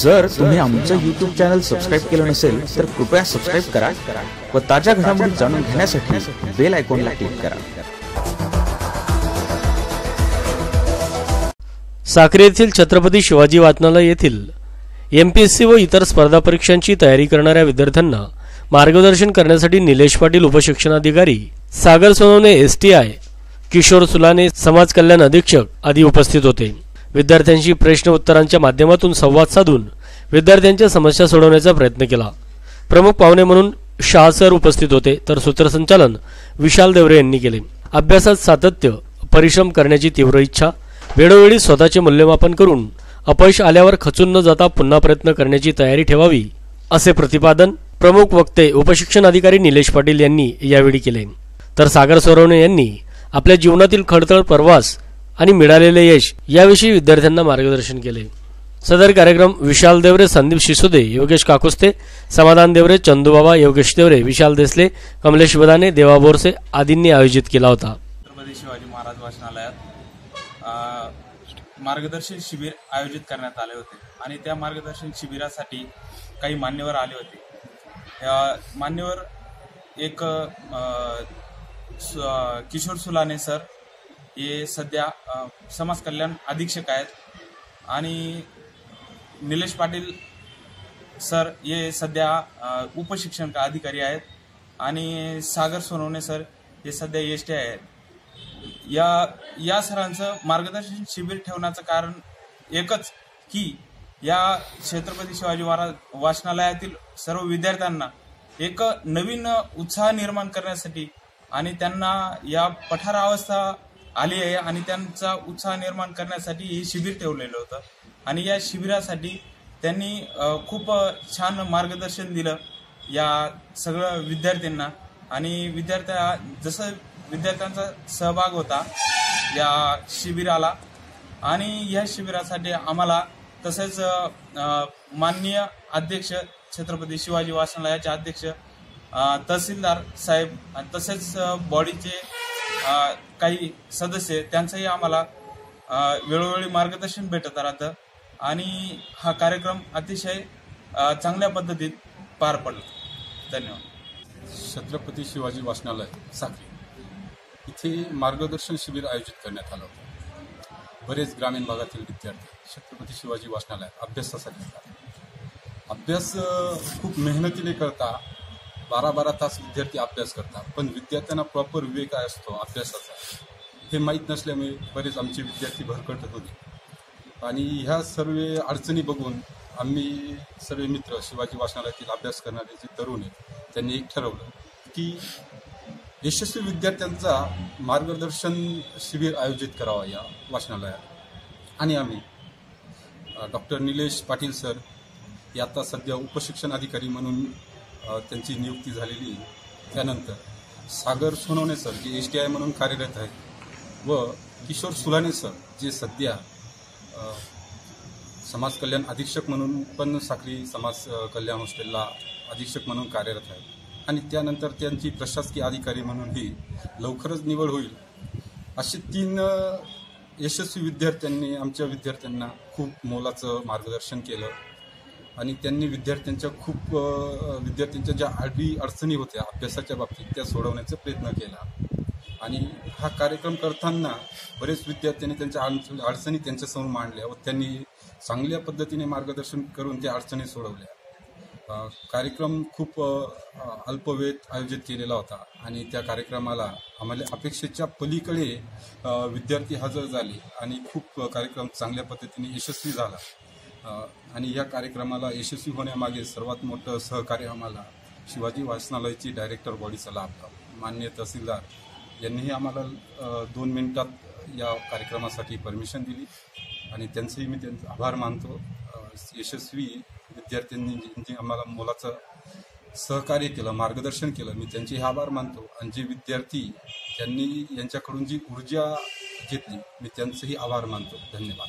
जर तुम्ही आमचं युट्यूब चॅनल सबस्क्राईब केलं नसेल तर कृपया सबस्क्राईब करा व ताज्या घडामोडी जाणून घेण्यासाठी बेल आयकॉनला क्लिक करा. साक्री येथील छत्रपती शिवाजी वाचनालय येथील एमपीएससी व इतर स्पर्धा परीक्षांची तयारी करणाऱ्या विद्यार्थ्यांना मार्गदर्शन करण्यासाठी निलेश पाटील उपशिक्षणाधिकारी सागर सोनवणे एसटीआय किशोर सुलाने समाज कल्याण अधीक्षक आदी उपस्थित होते. विद्यार्थ्यांशी प्रश्न उत्तरांच्या माध्यमातून संवाद साधून विद्यार्थ्यांच्या समस्या सोडवण्याचा प्रयत्न केला. प्रमुख पाहुणे म्हणून शाह सर उपस्थित होते तर सूत्रसंचालन विशाल देवरे यांनी केले. अभ्यासात सातत्य परिश्रम करण्याची तीव्र इच्छा वेळोवेळी स्वतःचे मूल्यमापन करून अपयश आल्यावर खचून न जाता पुन्हा प्रयत्न करण्याची तयारी ठेवावी असे प्रतिपादन प्रमुख वक्ते उपशिक्षण अधिकारी निलेश पाटील यांनी यावेळी केले. तर सागर सोरवणे यांनी आपल्या जीवनातील खडतळ प्रवास आणि मिळालेले यश याविषयी विद्यार्थ्यांना मार्गदर्शन केले. सदर कार्यक्रम विशाल देवरे संदीप शिसोदे योगेश काकुस्ते समाधान देवरे चंदूबाबा योगेश देवरे विशाल देसले कमलेश बदाने देवा बोरसे आदींनी आयोजित केला होता. छत्रपती शिवाजी महाराज वाचनालयात मार्गदर्शन शिबिर आयोजित करण्यात आले होते. आणि त्या मार्गदर्शन शिबिरासाठी काही मान्यवर आले होते. मान्यवर एक किशोर सुलाने सर हे सध्या समाज कल्याण अधीक्षक आहेत. आणि निलेश पाटील सर हे सध्या उपशिक्षण अधिकारी आहेत. आणि सागर सोनवणे सर हे सध्या एस टी आहेत. या या सरांचं मार्गदर्शन शिबिर ठेवण्याचं कारण एकच की या छत्रपती शिवाजी महाराज वाचनालयातील सर्व विद्यार्थ्यांना एक नवीन उत्साह निर्माण करण्यासाठी आणि त्यांना या पठारावस्था आली आहे आणि त्यांचा उत्साह निर्माण करण्यासाठी हे शिबिर ठेवलेलं होतं. आणि या शिबिरासाठी त्यांनी खूप छान मार्गदर्शन दिलं या सगळं विद्यार्थ्यांना. आणि विद्यार्थ्या जसं विद्यार्थ्यांचा सहभाग होता या शिबिराला आणि या शिबिरासाठी आम्हाला तसेच माननीय अध्यक्ष छत्रपती शिवाजी वाचनालयाचे अध्यक्ष तहसीलदार साहेब आणि तसेच बॉडीचे काही सदस्य त्यांचंही आम्हाला वेळोवेळी मार्गदर्शन भेटत राहतं आणि हा कार्यक्रम अतिशय चांगल्या पद्धतीत पार पडला. धन्यवाद. छत्रपती शिवाजी वाचनालय साखरी इथे मार्गदर्शन शिबिर आयोजित करण्यात आलं होतं. बरेच ग्रामीण भागातील विद्यार्थी छत्रपती शिवाजी वाचनालय अभ्यासासाठी अभ्यास खूप मेहनतीने करता बारा बारा तास विद्यार्थी अभ्यास करतात. पण विद्यार्थ्यांना प्रॉपर विवेक काय असतो? अभ्यासाचा. हे माहीत नसल्यामुळे बरेच आमचे विद्यार्थी भरकटत होते आणि ह्या सर्व अडचणी बघून आम्ही सर्व मित्र शिवाजी वाचनालयातील अभ्यास करणारे जे तरुण आहेत त्यांनी एक ठरवलं की यशस्वी विद्यार्थ्यांचा मार्गदर्शन शिबिर आयोजित करावा या वाचनालयात आणि आम्ही डॉक्टर निलेश पाटील सर हे आता सध्या उपशिक्षण अधिकारी म्हणून त्यांची नियुक्ती झालेली त्यानंतर Sagar Sonawane sir J S T I म्हणून कार्यरत आहेत व किशोर सुलाने सर जे सध्या समाज कल्याण अधीक्षक म्हणून पण साखरी समाज कल्याण हॉस्टेलला अधीक्षक म्हणून कार्यरत आहेत. आणि त्यानंतर त्यांची प्रशासकीय अधिकारी म्हणूनही लवकरच निवड होईल असे तीन यशस्वी विद्यार्थ्यांनी आमच्या विद्यार्थ्यांना खूप मोलाचं मार्गदर्शन केलं. आणि त्यांनी विद्यार्थ्यांच्या खूप विद्यार्थ्यांच्या ज्या आडी अडचणी होत्या अभ्यासाच्या बाबतीत त्या सोडवण्याचा प्रयत्न केला. आणि हा कार्यक्रम करताना बरेच विद्यार्थ्यांनी त्यांच्या अडचणी त्यांच्यासमोर मांडल्या व त्यांनी चांगल्या पद्धतीने मार्गदर्शन करून त्या अडचणी सोडवल्या. कार्यक्रम खूप अ, अल्पवेळेत आयोजित केलेला होता आणि त्या कार्यक्रमाला आम्हाला अपेक्षेच्या पलीकडे विद्यार्थी हजर झाले आणि खूप कार्यक्रम चांगल्या पद्धतीने यशस्वी झाला. आणि या कार्यक्रमाला यशस्वी होण्यामागे सर्वात मोठं सहकार्य आम्हाला शिवाजी वाचनालयाची डायरेक्टर बॉडीचा लाभ मान्य तहसीलदार यांनीही आम्हाला दोन मिनिटात या कार्यक्रमासाठी परमिशन दिली आणि त्यांचंही मी त्यांचा आभार मानतो. यशस्वी विद्यार्थ्यांनी जे जे आम्हाला मोलाचं सहकार्य केलं मार्गदर्शन केलं मी त्यांचे आभार मानतो. आणि जे विद्यार्थी त्यांनी यांच्याकडून जी ऊर्जा घेतली मी त्यांचेही आभार मानतो. धन्यवाद.